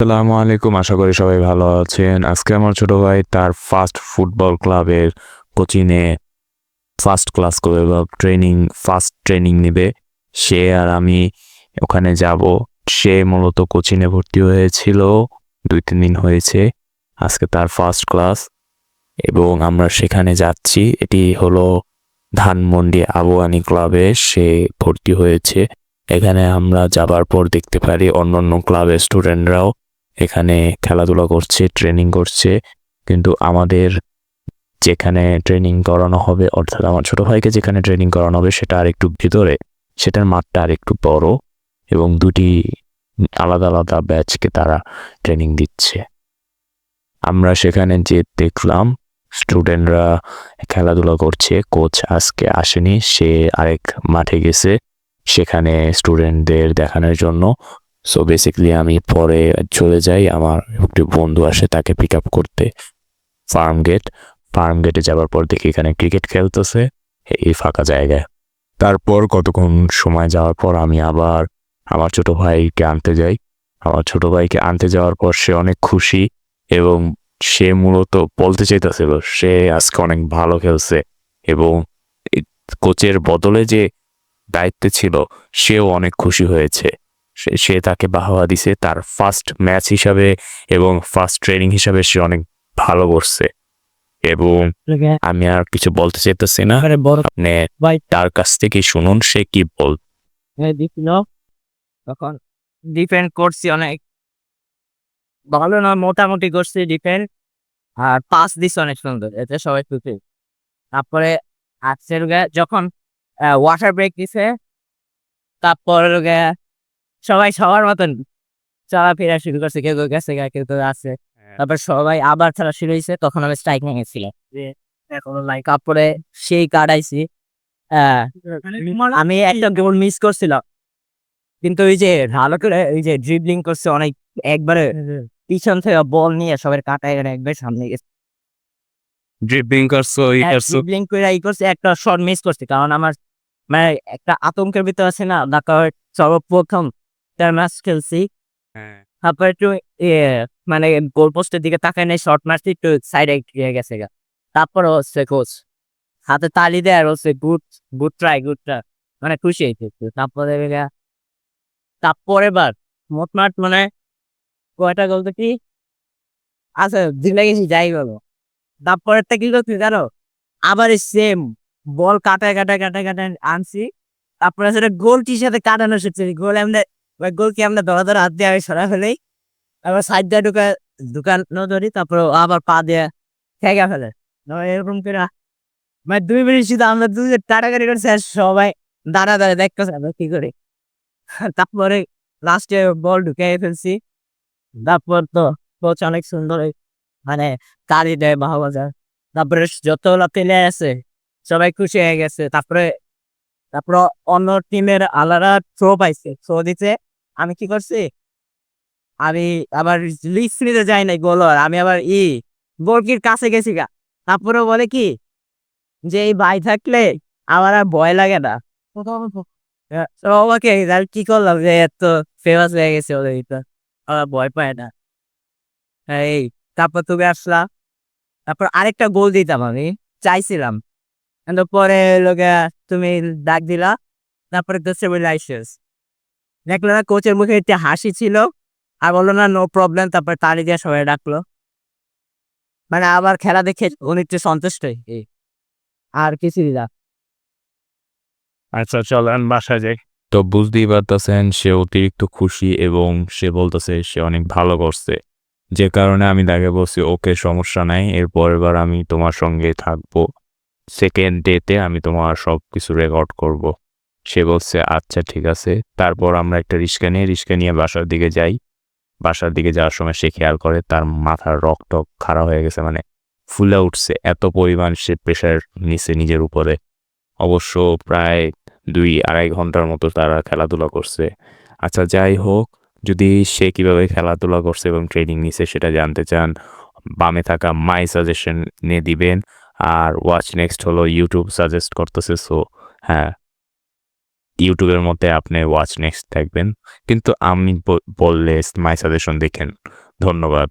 আসসালামু আলাইকুম, আশা করি সবাই ভালো আছেন। আজকে আমার ছোট ভাই তার ফার্স্ট ফুটবল ক্লাবের কোচিংয়ে ফার্স্ট ক্লাস করবে বা ট্রেনিং ফার্স্ট ট্রেনিং নেবে। সে আর আমি ওখানে যাব। সে মূলত কোচিংয়ে ভর্তি হয়েছিল, দুই তিন দিন হয়েছে। আজকে তার ফার্স্ট ক্লাস এবং আমরা সেখানে যাচ্ছি। এটি হলো ধানমন্ডি আবুয়ানি ক্লাবে সে ভর্তি হয়েছে। এখানে আমরা যাবার পর দেখতে পারি অন্যান্য ক্লাবের স্টুডেন্টরাও এখানে খেলাধুলা করছে ট্রেনিং করছে। কিন্তু আমাদের যেখানে ট্রেনিং করানো হবে, অর্থাৎ আমার ছোট ভাইকে যেখানে ট্রেনিং করানো হবে, সেটা আর একটু ভিতরে। সেটার মাঠটা আর একটু বড় এবং দুটি আলাদা আলাদা ব্যাচকে তারা ট্রেনিং দিচ্ছে। আমরা সেখানে যে দেখলাম স্টুডেন্টরা খেলাধুলা করছে কোচ আজকে আসেনি, সে আরেক মাঠে গেছে। সেখানে স্টুডেন্টদের দেখানোর জন্য সো বেসিক্যালি আমি পরে চলে যাই, আমার একটি বন্ধু আসে তাকে পিক আপ করতে ফার্ম গেট ফার্ম গেটে যাওয়ার পর দেখি এখানে ক্রিকেট খেলতেছে, এই ফাঁকা জায়গায়। তারপর কতক্ষণ সময় যাওয়ার পর আমি আবার আমার ছোট ভাইকে আনতে যাই। আমার ছোট ভাইকে আনতে যাওয়ার পর সে অনেক খুশি এবং সে মূলত বলতে চাইতেছিল, সে আজকে অনেক ভালো খেলছে। এবং কোচের বদলে যে দায়িত্বে ছিল, সেও অনেক খুশি হয়েছে। সে তাকে বাহবা দিছে। তার ফার্স্ট ম্যাচ হিসাবে এবং ফার্স্ট ট্রেনিং হিসাবে সে অনেক ভালো করছে। এবং আমি আর কিছু বলতে চাইতেছি না। আপনি ভাই। তার কাছ থেকে শুনুন সে কি বল তখন ডিফেন্ড করছি অনেক। ভালো না মোটামুটি করছি ডিফেন্ড আর পাস দিছে অনেক সুন্দর এতে সবাই খুশি। তারপরে আজকের যখন ওয়াটার ব্রেক দিছে তারপর সবাই সবার মতন চলাফেরা শুরু করছে কেউ কেউ গেছে কেউ কেউ আছে। তারপর সবাই আবার খেলা শুরু হয়েছে তখন আমি স্ট্রাইক লাইক তারপরে সেই কাটাইছি হ্যাঁ আমি একটা গোল মিস করছিলাম। কিন্তু ওই যে ভালো করে ওই যে ড্রিবলিং করছে অনেক একবারে পিছন থেকে বল নিয়ে সবার কাটায় একবার সামনে গেছে। ড্রিবলিং করছ ড্রিবলিং করে ই করছে একটা শট মিস করছে। কারণ আমার মানে একটা আতঙ্কের ভিতর আছে না ঢাকা সর্বপ্রথম তার ম্যাচ খেলছি তারপর একটু মানে গোল পোস্টের দিকে তাকায় নেই শর্ট মারছি একটু সাইডে গেছে গা। তারপর হচ্ছে কোচ হাতে তালি দেয় আর হচ্ছে good good try good try মানে খুশি হয়েছে একটু। তারপরে তারপরে বার মোটমাট মানে কয়টা গোল তো কি? আচ্ছা দিলে গেছি যাই বলো। তারপরেরটা কি করছি জানো? আবার সেম বল কাটায় কাটায় কাটায় কাটায় আনছি। তারপরে সেটা গোলটির সাথে কাটানো শিখছি গোল এমনি ওই গোল কি আমরা ধরা ধরা হাত দিয়ে সরা ফেলেই আবার সাইড দিয়ে ঢুকা ঢুকানো ধরি, তারপরে আবার পা দিয়ে ঠেকা ফেলে। এরকম করে মানে দুই মিনিট শুধু আমরা দুই টাটাগাড়ি করছি আর সবাই দাঁড়া দাঁড়া দেখতেছে আমরা কি করি। তারপরে লাস্টে বল ঢুকে ফেলছি। তারপর তো কোচ অনেক সুন্দর মানে তালি দেয় বাহাবাজার। তারপরে যতগুলো প্লেয়ার আছে, সবাই খুশি হয়ে গেছে। তারপরে তারপরে অন্য টিমের আলাদা থ্রো পাইছে থ্রো দিতে আমি কি করছি? আমি আবার লিস্ট নিতে যাই নাই গোলর। আমি আবার ই গোলকির কাছে গেছি গা। তারপরে বলে কি? যে এই ভাই থাকলে আমার আর ভয় লাগে না। তো কি করলাম যে এত ফেমাস হয়ে গেছে ওদের আমার ভয় পায় না। এই তারপর তুমি আসলা। তারপর আরেকটা গোল দিতাম আমি। চাইছিলাম। পরে লোকে তুমি ডাক দিলা। তারপরে তো সেভেন লাইসেন্স দেখল না কোচের মুখে একটা হাসি ছিল। আর বলল না নো প্রবলেম তারপর তাড়ি দিয়ে সবাই ডাকলো। মানে আবার খেলা দেখে উনি একটু সন্তুষ্ট আর কিছু না। আচ্ছা চলেন বাসায় যাই। তো বুঝতেই পারতেছেন সে অতিরিক্ত খুশি এবং সে বলতেছে সে অনেক ভালো করছে। যে কারণে আমি তাকে বলছি ওকে সমস্যা নাই এর পরের বার আমি তোমার সঙ্গে থাকব। সেকেন্ড ডেতে আমি তোমার সব কিছু রেকর্ড করব। সে বলছে আচ্ছা ঠিক আছে। তারপর আমরা একটা রিক্সা নিয়ে রিক্সা নিয়ে বাসার দিকে যাই। বাসার দিকে যাওয়ার সময় সে খেয়াল করে, তার মাথার রক্ত খারাপ হয়ে গেছে মানে ফুলে উঠছে। এত পরিমাণ সে প্রেশার নিছে নিজের উপরে। অবশ্য প্রায় দুই আড়াই ঘণ্টার মতো তারা খেলাধুলা করছে। আচ্ছা যাই হোক, যদি সে কীভাবে খেলাধুলা করছে এবং ট্রেনিং নিছে সেটা জানতে চান, বামে থাকা মাই সাজেশন নিয়ে দিবেন। আর ওয়াচ নেক্সট হলো ইউটিউব সাজেস্ট করতেছে সো হ্যাঁ। ইউটিউবের মধ্যে আপনি ওয়াচ নেক্সট থাকবেন। কিন্তু আমি বললে মাই সাজেশন দেখেন। ধন্যবাদ।